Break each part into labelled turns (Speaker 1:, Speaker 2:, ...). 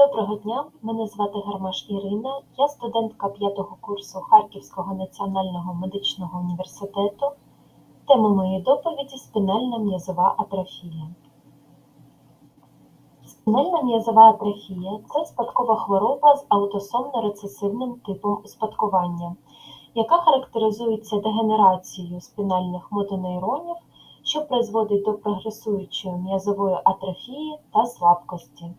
Speaker 1: Доброго дня, мене звати Гармаш Ірина, я студентка п'ятого курсу Харківського національного медичного університету. Тема моєї доповіді спінальна м'язова атрофія. Спінальна м'язова атрофія це спадкова хвороба з аутосомно-рецесивним типом успадкування, яка характеризується дегенерацією спінальних мотонейронів, що призводить до прогресуючої м'язової атрофії та слабкості.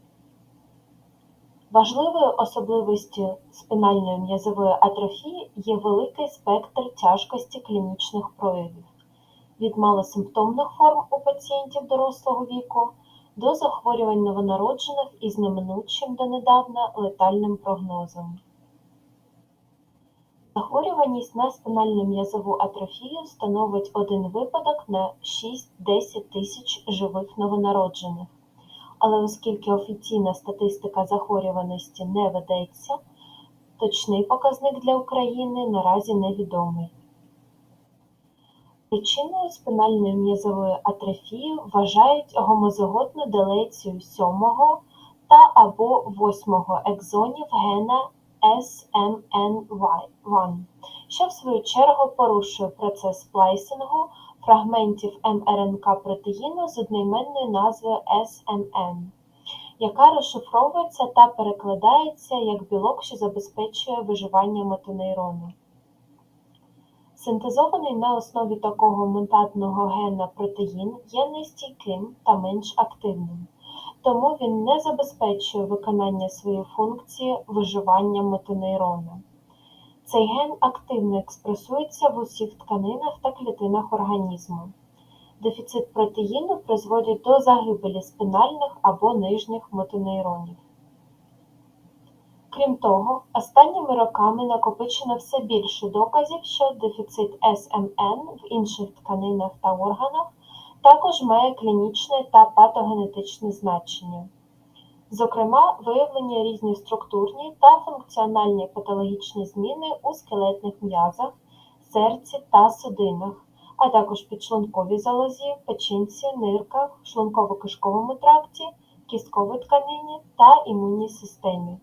Speaker 1: Важливою особливістю спінальної м'язової атрофії є великий спектр тяжкості клінічних проявів від малосимптомних форм у пацієнтів дорослого віку до захворювань новонароджених із неминучим донедавна летальним прогнозом. Захворюваність на спінальну м'язову атрофію становить один випадок на 6-10 тисяч живих новонароджених. Але оскільки офіційна статистика захворюваності не ведеться, точний показник для України наразі невідомий. Причиною спінальної м'язової атрофії вважають гомозиготну делецію 7 та або 8 екзонів гена SMN1, що в свою чергу порушує процес сплайсингу фрагментів МРНК протеїну з одноіменною назвою SMN, яка розшифровується та перекладається як білок, що забезпечує виживання мотонейрону. Синтезований на основі такого мутантного гена протеїн є нестійким та менш активним, тому він не забезпечує виконання своєї функції виживання мотонейрона. Цей ген активно експресується в усіх тканинах та клітинах організму. Дефіцит протеїну призводить до загибелі спінальних або нижніх мотонейронів. Крім того, останніми роками накопичено все більше доказів, що дефіцит СМН в інших тканинах та органах також має клінічне та патогенетичне значення. Зокрема, виявлені різні структурні та функціональні патологічні зміни у скелетних м'язах, серці та судинах, а також підшлунковій залозі, печінці, нирках, шлунково-кишковому тракті, кістковій тканині та імунній системі.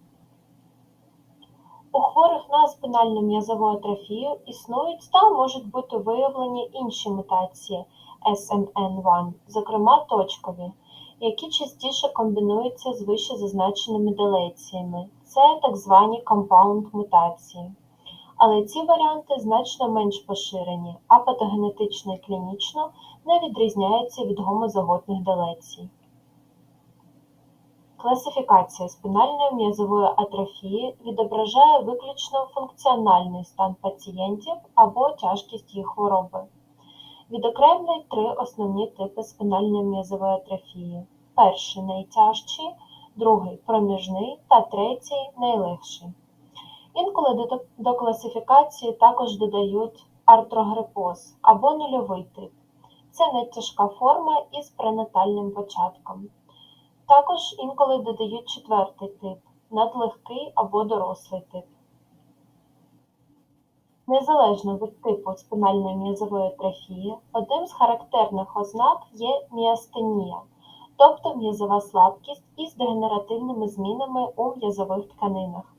Speaker 1: У хворих на спінальну м'язову атрофію існують та можуть бути виявлені інші мутації SMN1, зокрема точкові, які частіше комбінуються з вище зазначеними делеціями. Це так звані компаунд мутації. Але ці варіанти значно менш поширені, а патогенетично і клінічно не відрізняються від гомозаготних делецій. Класифікація спінальної м'язової атрофії відображає виключно функціональний стан пацієнтів або тяжкість їх хвороби. Відокремлюють три основні типи спінальної м'язової атрофії: перший найтяжчий, другий проміжний та третій найлегший. Інколи до, до класифікації також додають артрогрипоз або нульовий тип. Це найтяжка форма із пренатальним початком. Також інколи додають четвертий тип надлегкий або дорослий тип. Незалежно від типу спінальної м'язової атрофії, одним з характерних ознак є міастенія, тобто м'язова слабкість із дегенеративними змінами у м'язових тканинах.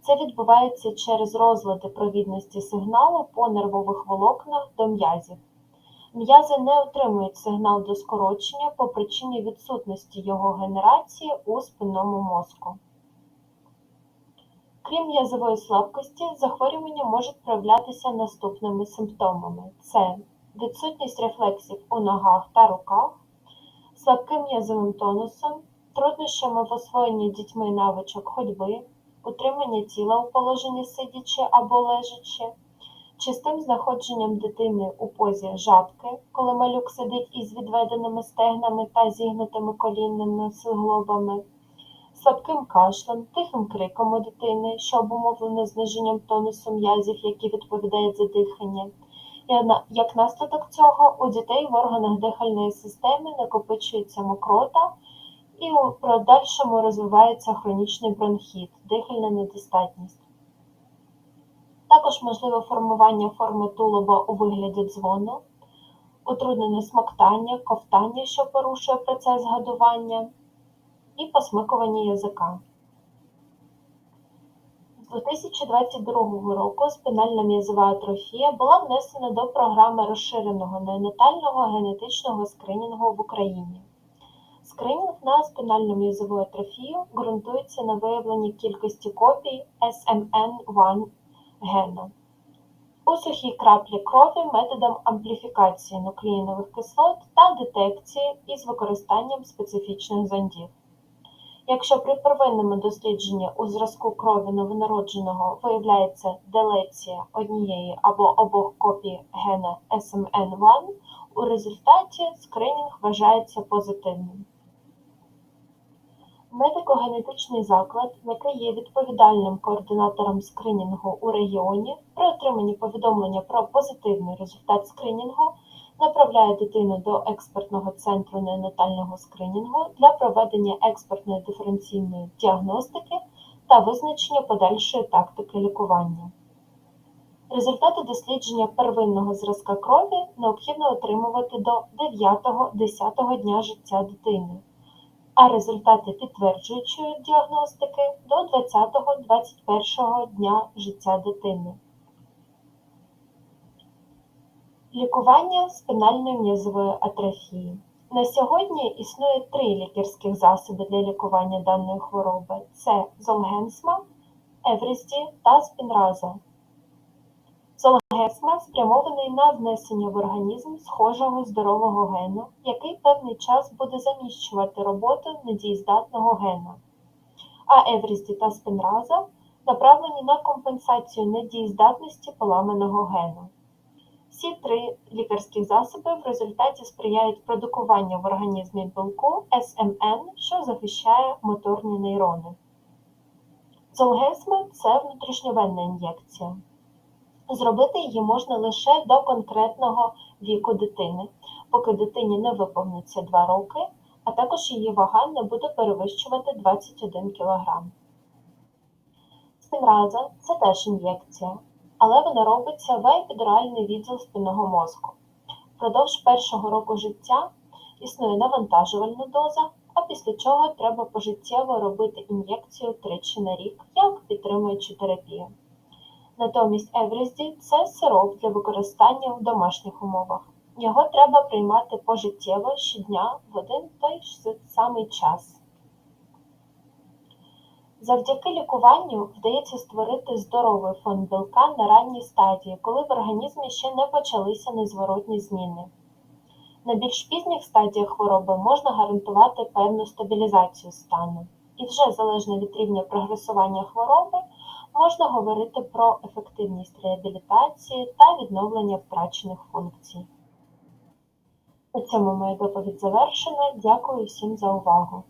Speaker 1: Це відбувається через розлади провідності сигналу по нервових волокнах до м'язів. М'язи не отримують сигнал до скорочення по причині відсутності його генерації у спинному мозку. Крім м'язової слабкості, захворювання можуть проявлятися наступними симптомами: це відсутність рефлексів у ногах та руках, слабким м'язовим тонусом, труднощами в освоєнні дітьми навичок ходьби, утримання тіла у положенні сидячи або лежачи, частим знаходженням дитини у позі жабки, коли малюк сидить із відведеними стегнами та зігнутими колінними суглобами, слабким кашлем, тихим криком у дитини, що обумовлено зниженням тонусу м'язів, які відповідають за дихання. Як наслідок цього, у дітей в органах дихальної системи накопичується мокрота і у подальшому розвивається хронічний бронхіт, дихальна недостатність. Також можливе формування форми тулуба у вигляді дзвону, утруднене смоктання, ковтання, що порушує процес гадування, і посмикування язика. 2022 року спінальна м'язова атрофія була внесена до програми розширеного неонатального генетичного скринінгу в Україні. Скринінг на спінальну м'язову атрофію ґрунтується на виявленні кількості копій SMN1 гена у сухій краплі крові методом ампліфікації нуклеїнових кислот та детекції із використанням специфічних зондів. Якщо при первинному дослідженні у зразку крові новонародженого виявляється делеція однієї або обох копій гена SMN1, у результаті скринінг вважається позитивним. Медико-генетичний заклад, який є відповідальним координатором скринінгу у регіоні, при отриманні повідомлення про позитивний результат скринінгу направляє дитину до експертного центру неонатального скринінгу для проведення експертної диференційної діагностики та визначення подальшої тактики лікування. Результати дослідження первинного зразка крові необхідно отримувати до 9-10 дня життя дитини, а результати підтверджуючої діагностики до 20-21 дня життя дитини. Лікування спінальної м'язової атрофії. На сьогодні існує три лікарських засоби для лікування даної хвороби: це Золгенсма, Еврісті та Спінраза. Золгенсма спрямований на внесення в організм схожого здорового гену, який певний час буде заміщувати роботу недієздатного гена. А Еврісті та Спінраза направлені на компенсацію недієздатності поламаного гену. Всі три лікарських засоби в результаті сприяють продукуванню в організмі білку СМН, що захищає моторні нейрони. Золгесма це внутрішньовенна ін'єкція. Зробити її можна лише до конкретного віку дитини, поки дитині не виповниться 2 роки, а також її вага не буде перевищувати 21 кг. Спінраза це теж ін'єкція, але вона робиться в епідуральний відділ спинного мозку. Впродовж першого року життя існує навантажувальна доза, а після чого треба пожиттєво робити ін'єкцію тричі на рік, як підтримуючу терапію. Натомість Еврезді це сироп для використання в домашніх умовах. Його треба приймати пожиттєво щодня в один той самий час. Завдяки лікуванню вдається створити здоровий фонд білка на ранній стадії, коли в організмі ще не почалися незворотні зміни. На більш пізніх стадіях хвороби можна гарантувати певну стабілізацію стану, і вже залежно від рівня прогресування хвороби можна говорити про ефективність реабілітації та відновлення втрачених функцій. На цьому моя доповідь завершена. Дякую всім за увагу.